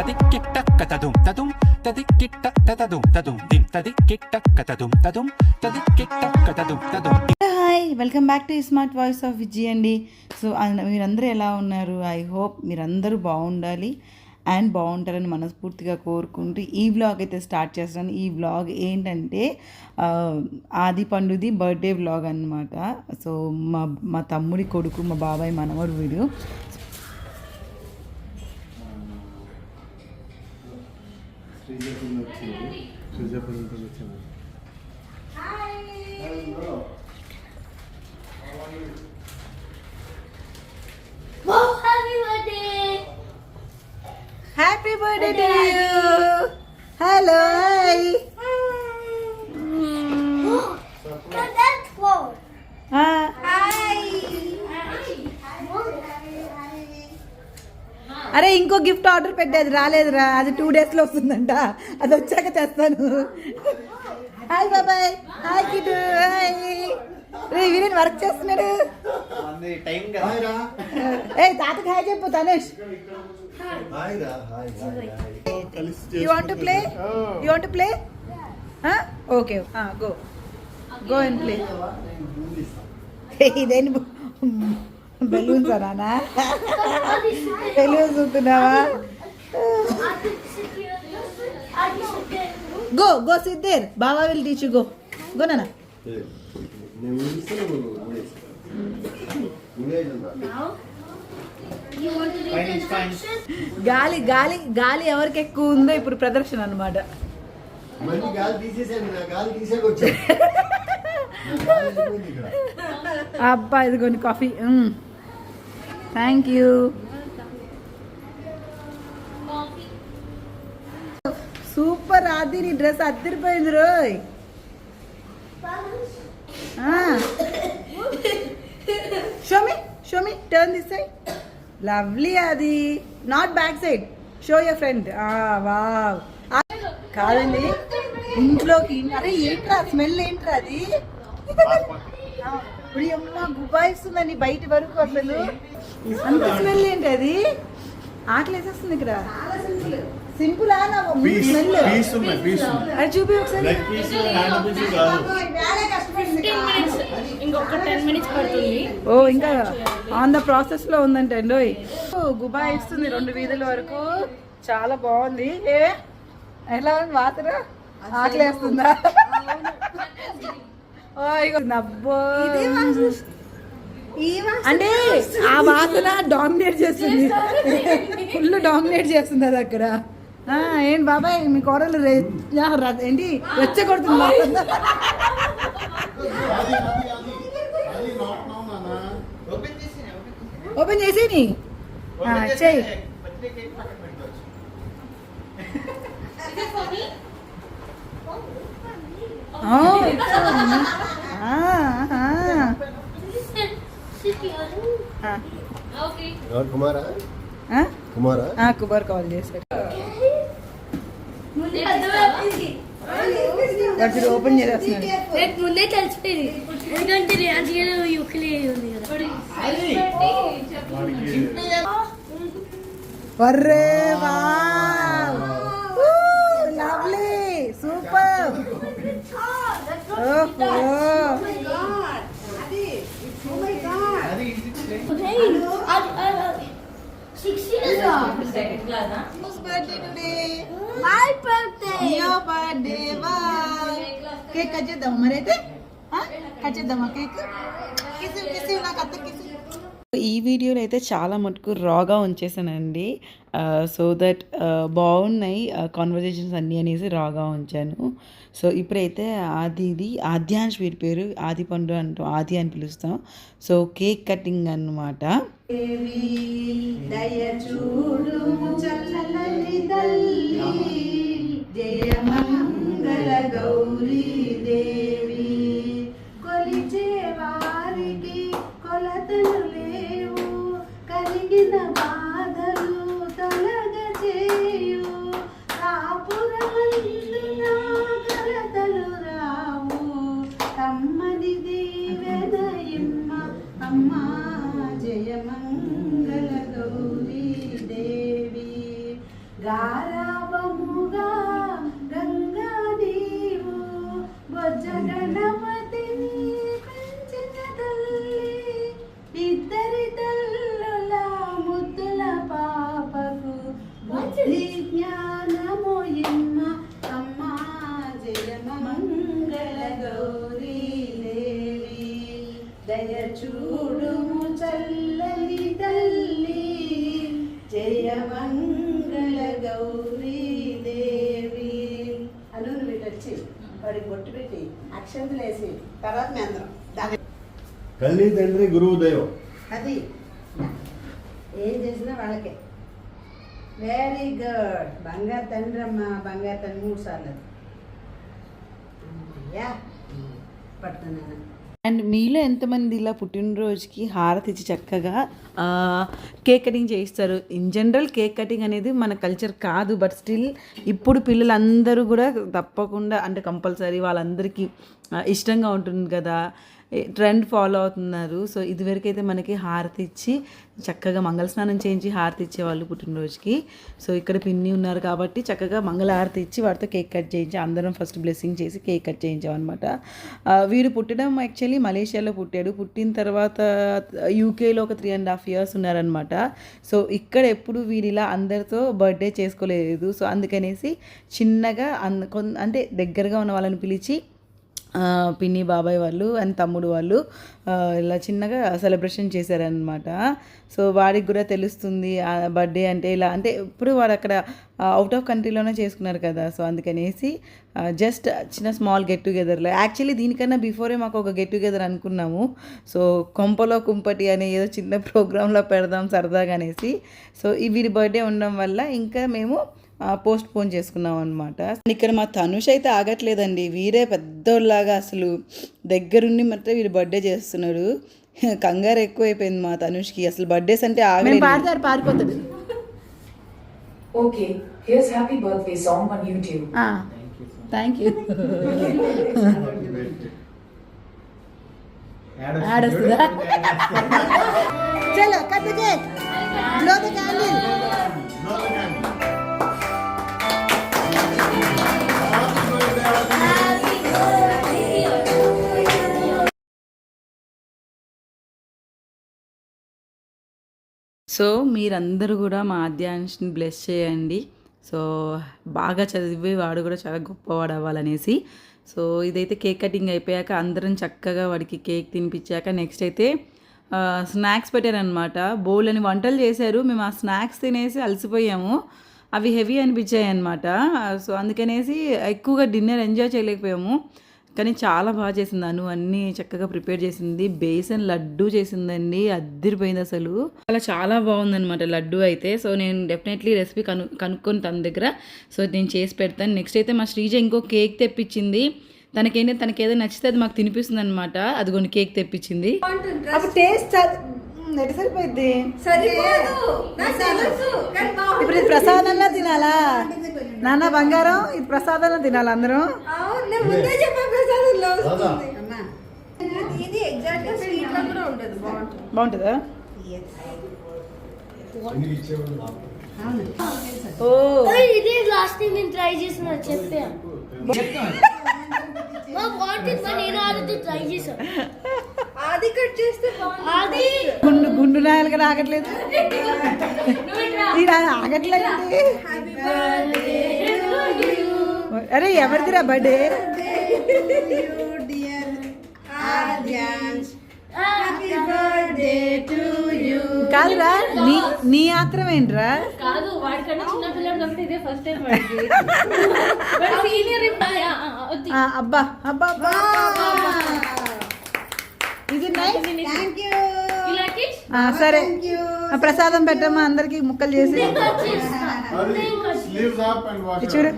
తదిక్కిట్టక్క తదుం తదుం తదిక్కిట్ట తదదుం తదుం దిం తదిక్కిట్టక్క తదుం తది తదిక్కిట్టక్క తదుం తదుం hi welcome back to smart voice of Vijay అండి సో మీరందరూ ఎలా ఉన్నారు? ఐ హోప్ మీరందరూ బాగుండాలి అండ్ బాగుంటారని మనస్ఫూర్తిగా కోరుకుంటూ ఈ వ్లాగ్ అయితే స్టార్ట్ చేస్తాను. ఈ వ్లాగ్ ఏంటంటే ఆది పండుది బర్త్డే వ్లాగ్ అనమాట సో మా మా తమ్ముడి కొడుకు మా బాబాయ్ మనవడు వీడు శ్రీజపల్లి వచ్చింది శ్రీజపల్లి వచ్చింది Oh, happy birthday! Happy birthday to you hello Look, అరే ఇంకో గిఫ్ట్ ఆర్డర్ పెట్టేది రాలేదురా. అది టూ డేస్లో వస్తుందంట. అది వచ్చాక తెస్తాను హాయ్ బాబాయ్. హాయ్ కిటు హాయ్ రే వీరేన్ వర్క్ చేస్తున్నాడు. ఏ తాతకి హాయ్ చెప్పు తనేష్. హాయ్ రా. హాయ్ హాయ్ హాయ్ కలిసి you want play you want play okay go go and play ఇదేంటి? బెలూన్స్ అనా బెలూన్స్ ఉంటున్నావా? గో గో సిద్ధేర్ బాబా విల్ టీచ్ గో. గో నేను instructions? గాలి గాలి గాలి ఎవరికి ఎక్కువ ఉందో ఇప్పుడు ప్రదర్శన అనమాట నా నా అబ్బా ఇదిగోండి కాఫీ. థ్యాంక్ యూ సూపర్ ఆది నీ డ్రెస్ అద్దరిపోయింది రోయ్. Show me show me turn this side lovely అది not back side show your friend wow కాదండి ఇంట్లోకి అరే ఏంట్రా స్మెల్ ఏంట్రా అది? ఇప్పుడు గుబాయిస్తుందండి బయట వరకు అసలు. అంత స్మెల్ ఏంటి అది? ఆకలి వేసేస్తుంది ఇక్కడ. సింపుల్. అది చూపి ఒకసారి. ఓ ఇంకా ఆన్ ద ప్రాసెస్లో ఉందంటే అండి గుబా ఇస్తుంది రెండు వీధుల వరకు. చాలా బాగుంది. ఏ? ఎలా ఉంది వాతన ఆకలేస్తుందా అంటే ఆ వాసన డామినేట్ చేస్తుంది. ఫుల్ డామినేట్ చేస్తుంది అది అక్కడ. ఆ, ఏంటి బాబాయ్ మీ కోడలు ఏంటి? రెచ్చగొడుతుంది ఓపెన్ చేసి చెయ్యి ఓ. కుమారా? కాల్ అర్థమైంది వాడు ఓపెన్ చేస్తున్నాడు రేపు ముందే తెలిసిపోయింది. ఎందుకంటే రియాన్స్ గారు యుక్లే ఉంది కదా. వర్రే లవ్లీ సూపర్ ఓహో మై బర్త్డే కేక్ కట్ చేద్దామా మరి అయితే కట్ చేద్దామా కేక్ కిసి కిసి నాకు అత్త కిసి ఈ వీడియోలో అయితే చాలా మటుకు రాగా ఉంచేసానండి. సో దట్ బాగున్నాయి కాన్వర్జేషన్స్ అన్నీ అనేసి రాగా ఉంచాను. సో ఇప్పుడైతే ఆదిది ఆద్యాంశ్ వీరి పేరు. ఆది పండు అంటూ ఆది అని పిలుస్తాం. సో కేక్ కటింగ్ అన్నమాట. జయ Gara వాడికి బొట్టు పెట్టి అక్షంతలు వేసి తర్వాత మీ అందరం దాని తల్లి తండ్రి గురువు దైవం. అది. ఏం చేసినా వాళ్ళకే. వెరీ గుడ్ బంగారు తండ్రి అమ్మ బంగారు తండ్రి మూడు సార్లు అయ్యా పడుతున్నాను అండ్ మీలో ఎంతమంది ఇలా పుట్టినరోజుకి హారతి ఇచ్చి చక్కగా కేక్ కటింగ్ చేయిస్తారు? ఇన్ జనరల్ కేక్ కటింగ్ అనేది మన కల్చర్ కాదు బట్ స్టిల్ ఇప్పుడు పిల్లలందరూ కూడా తప్పకుండా అంటే కంపల్సరీ వాళ్ళందరికీ ఇష్టంగా ఉంటుంది కదా. ట్రెండ్ ఫాలో అవుతున్నారు. సో ఇదివరకైతే మనకి హారతి ఇచ్చి చక్కగా మంగళ స్నానం చేయించి హారతి ఇచ్చేవాళ్ళు పుట్టినరోజుకి. సో ఇక్కడ పిన్ని ఉన్నారు కాబట్టి చక్కగా మంగళ హారతి ఇచ్చి వాడితో కేక్ కట్ చేయించి అందరం ఫస్ట్ బ్లెస్సింగ్ చేసి కేక్ కట్ చేయించామన్నమాట. వీరు వీడు పుట్టడం యాక్చువల్లీ మలేషియాలో పుట్టాడు. పుట్టిన తర్వాత యూకేలో ఒక త్రీ అండ్ హాఫ్ ఇయర్స్ ఉన్నారనమాట సో ఇక్కడ ఎప్పుడు వీరు ఇలా అందరితో బర్త్డే చేసుకోలేదు. సో అందుకనేసి చిన్నగా కొన్ అంటే దగ్గరగా ఉన్న వాళ్ళని పిలిచి పిన్ని బాబాయ్ వాళ్ళు అండ్ తమ్ముడు వాళ్ళు ఇలా చిన్నగా సెలబ్రేషన్ చేశారనమాట సో వాడికి కూడా తెలుస్తుంది బర్త్డే అంటే ఇలా అంటే ఇప్పుడు వాడు అక్కడ అవుట్ ఆఫ్ కంట్రీలోనే చేసుకున్నారు కదా. సో అందుకనేసి జస్ట్ చిన్న స్మాల్ గెట్ టుగెదర్లో యాక్చువల్లీ దీనికన్నా బిఫోరే మాకు ఒక గెట్ టుగెదర్ అనుకున్నాము. సో కొంపలో కుంపటి అనే ఏదో చిన్న ప్రోగ్రాంలో పెడదాం సరదాగా అనేసి. సో ఈ వీడి బర్త్డే ఉండడం వల్ల ఇంకా మేము పోస్ట్ పోన్ చేసుకున్నాం అనమాట ఇక్కడ మా తనుష్ అయితే ఆగట్లేదండి. వీరే పెద్దోళ్ళలాగా అసలు దగ్గరుండి మాత్రం వీడు బర్త్డే చేస్తున్నాడు. కంగారు ఎక్కువైపోయింది మా తనుష్కి. అసలు బర్త్డేస్ అంటే ఆగలేదు Okay, here's happy birthday song on YouTube. Thank you చలో cut the cake blow the candle so మీరందరూ కూడా మా ఆద్యాంశ్ని బ్లెస్ చేయండి. సో బాగా చదివి వాడు కూడా చాలా గొప్పవాడు అవ్వాలనేసి. సో ఇదైతే కేక్ కటింగ్ అయిపోయాక అందరం చక్కగా వాడికి కేక్ తినిపించాక నెక్స్ట్ అయితే స్నాక్స్ పెట్టారనమాట బౌల్ అని వంటలు చేశారు. మేము ఆ స్నాక్స్ తినేసి అలసిపోయాము. అవి హెవీ అనిపించాయి అనమాట సో అందుకనేసి ఎక్కువగా డిన్నర్ ఎంజాయ్ చేయలేకపోయాము. కానీ చాలా బాగా చేసింది అను. అన్నీ చక్కగా ప్రిపేర్ చేసింది. బేసన్ లడ్డు చేసిందండి. అద్దరిపోయింది అసలు. అలా చాలా బాగుందనమాట లడ్డు అయితే. సో నేను డెఫినెట్లీ రెసిపీ కను కనుక్కొని తన దగ్గర. సో నేను చేసి పెడతాను. నెక్స్ట్ అయితే మా శ్రీజ ఇంకో కేక్ తెప్పించింది. తనకేంటి తనకి నచ్చితే అది మాకు తినిపిస్తుంది అనమాట అది కొన్ని కేక్ తెప్పించింది టేస్ట్ ఎటు సరిపోయింది ఇప్పుడు ఇది ప్రసాదంలా తినాలా? నాన్న బంగారం ఇది ప్రసాదంలో తినాలా అందరం? బాగుంటుంది. బాగుంటుందా? ఎందుకు ఇచ్చేవాడు ఓ. ఇదే లాస్ట్ టైం నేను ట్రై చేసిన చెప్పా. మా బాగుంటుంది మా నేను ఆడితే ట్రై చేశాను అది కట్ చేస్తే అది గుండు గుండు నాయలుగా ఆగట్లేదు. ఇది ఆగట్లేదు అరే ఎవరిదిరా బర్త్డే కాదురా నీ నీ ఆత్రం ఏంట్రా? కాదు వాడికన్నా చిన్న పిల్లడు కాబట్టి ఇదే ఫస్ట్ టైం వాడికి. సీనియర్ ఆ, అబ్బా అబ్బా అబ్బా సరే ఆ, ప్రసాదం పెట్టమ్మా అందరికి ముక్కలు చేసి చూడు.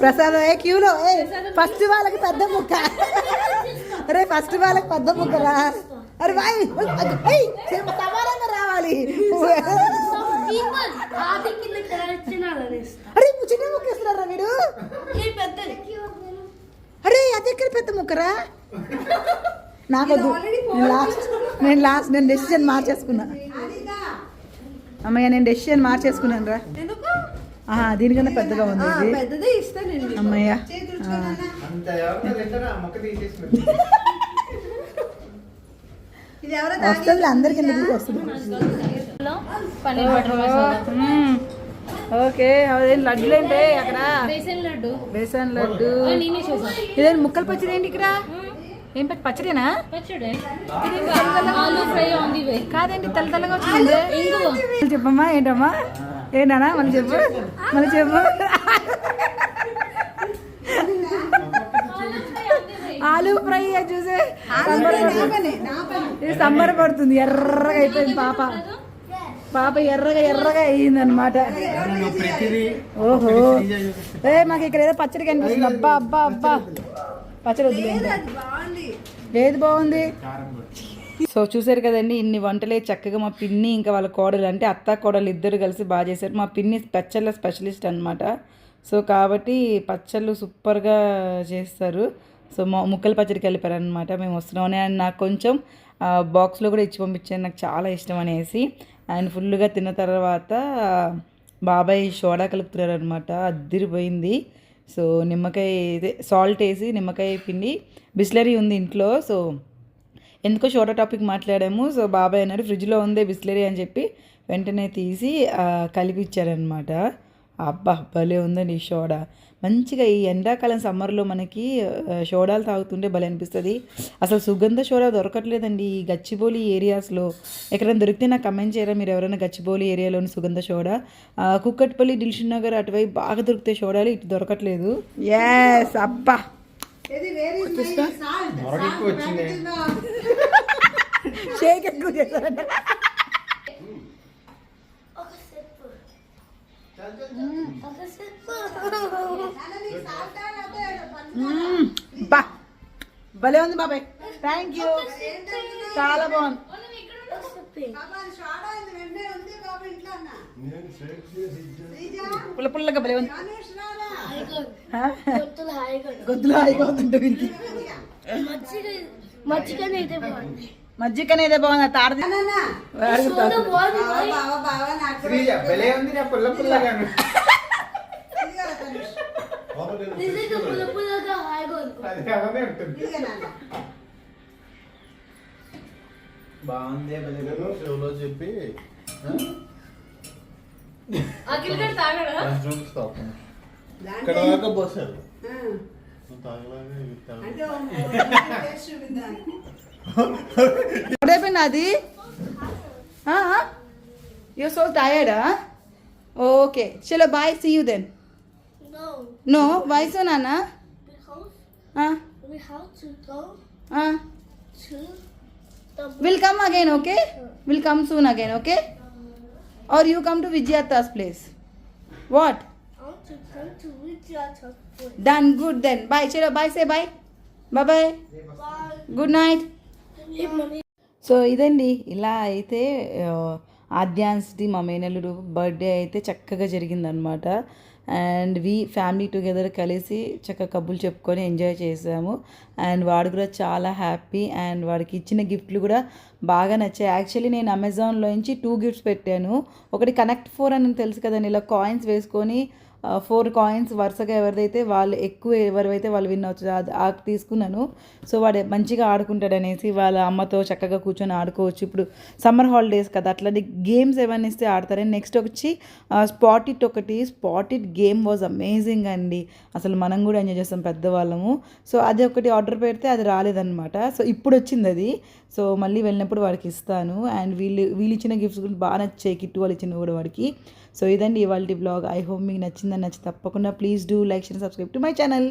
ప్రసాదం ఏ క్యూలో? ఏ ఫస్ట్ వాళ్ళకి పెద్ద ముక్క. అరే ఫస్ట్ వాళ్ళకి పెద్ద ముక్కరా అరే బాయ్. సమానంగా రావాలి. అరే చిన్న ముక్క ఇస్తున్నారా మీరు? పెద్దది. అరే అది ఎక్కడ పెద్ద ముక్కరా? నాకొద్దు. నేను లాస్ట్ నేను లాస్ట్ నేను డెసిషన్ మార్చేసుకున్నా. అమ్మయ్య నేను డెసిషన్ మార్చేసుకున్నాను రా. ఎందుకు? ఆహా, దీనికన్నా పెద్దగా ఉంది ఇది. అమ్మయ్య. వస్తుంది అందరికి వస్తుంది. పన్నీర్ బటర్ మసాలా. ఓకే అదేం లడ్డులు ఏంటి అక్కడ? బేసన్ లడ్డు. బేసన్ లడ్డు. ఇదేం ముక్కలు పచ్చడి ఏంటి ఇక్కడ? ఏం పచ్చి పచ్చడేనా? పచ్చడే. ఆలు ఫ్రై ఆన్ ది వే కాదేంటి తెల్ల తెల్లగా వచ్చింది. చెప్పమ్మా ఏంటమ్మా? ఏంటన్నా? మళ్ళీ చెప్పు. మళ్ళీ చెప్పు. ఆలు ఫ్రై చూసే? ఇది సంబరపడుతుంది. ఎర్రగా అయిపోయింది పాప. పాప ఎర్రగా ఎర్రగా అయ్యింది అనమాట ఓహో. ఏ మాకు ఇక్కడ ఏదో పచ్చడి కనిపిస్తుంది. అబ్బా అబ్బా అబ్బా. పచ్చడి బాగుంది ఏది బాగుంది? సో చూసారు కదండి ఇన్ని వంటలే చక్కగా మా పిన్ని ఇంకా వాళ్ళ కోడలు అంటే అత్త కోడలు ఇద్దరు కలిసి బాగా చేశారు. మా పిన్ని పచ్చళ్ళ స్పెషలిస్ట్ అనమాట సో కాబట్టి పచ్చళ్ళు సూపర్గా చేస్తారు. సో మా ముక్కల పచ్చడి కలిపారు అనమాట మేము వస్తున్నామని నాకు కొంచెం బాక్స్లో కూడా ఇచ్చి పంపించాను. నాకు చాలా ఇష్టం అనేసి. ఆయన ఫుల్గా తిన్న తర్వాత బాబాయ్ సోడా కలుపుతున్నారు అనమాట అద్దిరిపోయింది. సో నిమ్మకాయ ఇదే సాల్ట్ వేసి నిమ్మకాయ పిండి. బిస్లరీ ఉంది ఇంట్లో. సో ఎందుకో సోడా టాపిక్ మాట్లాడాము. సో బాబాయ్ అన్నాడు ఫ్రిడ్జ్లో ఉందే బిస్లరీ అని చెప్పి వెంటనే తీసి ఆ, కలిపి ఇచ్చారనమాట అబ్బా భలే ఉందండి ఈ సోడా మంచిగా ఈ ఎండాకాలం సమ్మర్లో మనకి ఆ, సోడాలు తాగుతుంటే భలే అనిపిస్తుంది. అసలు సుగంధ సోడా దొరకట్లేదండి ఈ గచ్చిబౌలి ఏరియాస్లో. ఎక్కడైనా దొరికితే నాకు కమెంట్ చేయరా మీరు ఎవరైనా గచ్చిబౌలి ఏరియాలోని సుగంధ సోడా? ఆ, కుక్కట్పల్లి దిల్షన్ నగర్ అటువైపు బాగా దొరుకుతాయి సోడాలు ఇటు దొరకట్లేదు. ఎస్ అబ్బా! షేక్ ఎక్కువ చేశారంట. బా. భలే ఉంది బాబాయ్. థ్యాంక్ యూ చాలా బాగుంది. పుల్ల పుల్లగా భలే ఉంది? మొత్తం హాయిగా అయిపోతుంది వీరికి అయితే బాగుంది. మజ్జిగ అనేది బాగుంది తారది బాగుంది షోలో చెప్పి ఇక్కడ దాకా పోసారు తాగలాగా what happened, Adi? Huh? huh? You're so tired, huh? Okay. Chalo, bye. See you then. No. No? Why so, Nana? Because huh? we have to go huh? to the... We'll come again, okay? sure. We'll come soon again, okay? Or you come to Vijayata's place. What? I want to come to Vijayata's place. Done. Good then. Bye. Chalo, bye. Say bye. bye. Bye-bye. Good night. So ఇదండి ఇలా అయితే ఆద్యాన్స్ది మా మేనల్లుడు birthday అయితే చక్కగా జరిగిందనమాట and we family together కలిసి చక్కగా కబుర్లు చెప్పుకొని ఎంజాయ్ చేసాము. అండ్ వాడు కూడా చాలా హ్యాపీ అండ్ వాడికి ఇచ్చిన గిఫ్ట్లు కూడా బాగా నచ్చాయి. యాక్చువల్లీ నేను అమెజాన్లో నుంచి టూ గిఫ్ట్స్ పెట్టాను. ఒకటి కనెక్ట్ ఫోర్ అని తెలుసు కదండి ఇలా కాయిన్స్ వేసుకొని ఫోర్ కాయిన్స్ వరుసగా ఎవరిదైతే వాళ్ళు ఎక్కువ ఎవరైతే వాళ్ళు విన్ అవుతుంది అది ఆ తీసుకున్నాను. సో వాడు మంచిగా ఆడుకుంటాడు అనేసి వాళ్ళ అమ్మతో చక్కగా కూర్చొని ఆడుకోవచ్చు. ఇప్పుడు సమ్మర్ హాలిడేస్ కదా అట్లాంటి గేమ్స్ ఏమైనా ఇస్తే ఆడతారని నెక్స్ట్ వచ్చి స్పాట్ ఇట్ ఒకటి. Spot it game was amazing అండి. అసలు మనం కూడా ఎంజాయ్ చేస్తాం పెద్దవాళ్ళము. సో అది ఒకటి ఆర్డర్ పెడితే అది రాలేదన్నమాట. సో ఇప్పుడు వచ్చింది అది. సో మళ్ళీ వెళ్ళినప్పుడు వాడికి ఇస్తాను. అండ్ వీళ్ళు వీళ్ళు ఇచ్చిన గిఫ్ట్స్ కూడా బాగా నచ్చాయి. కిట్టు వాళ్ళు ఇచ్చిన కూడా వాడికి. సో ఇదండి ఇవాళ బ్లాగ్ ఐ హోప్ మీకు నచ్చిందని నచ్చి తప్పకుండా please do like share subscribe to my channel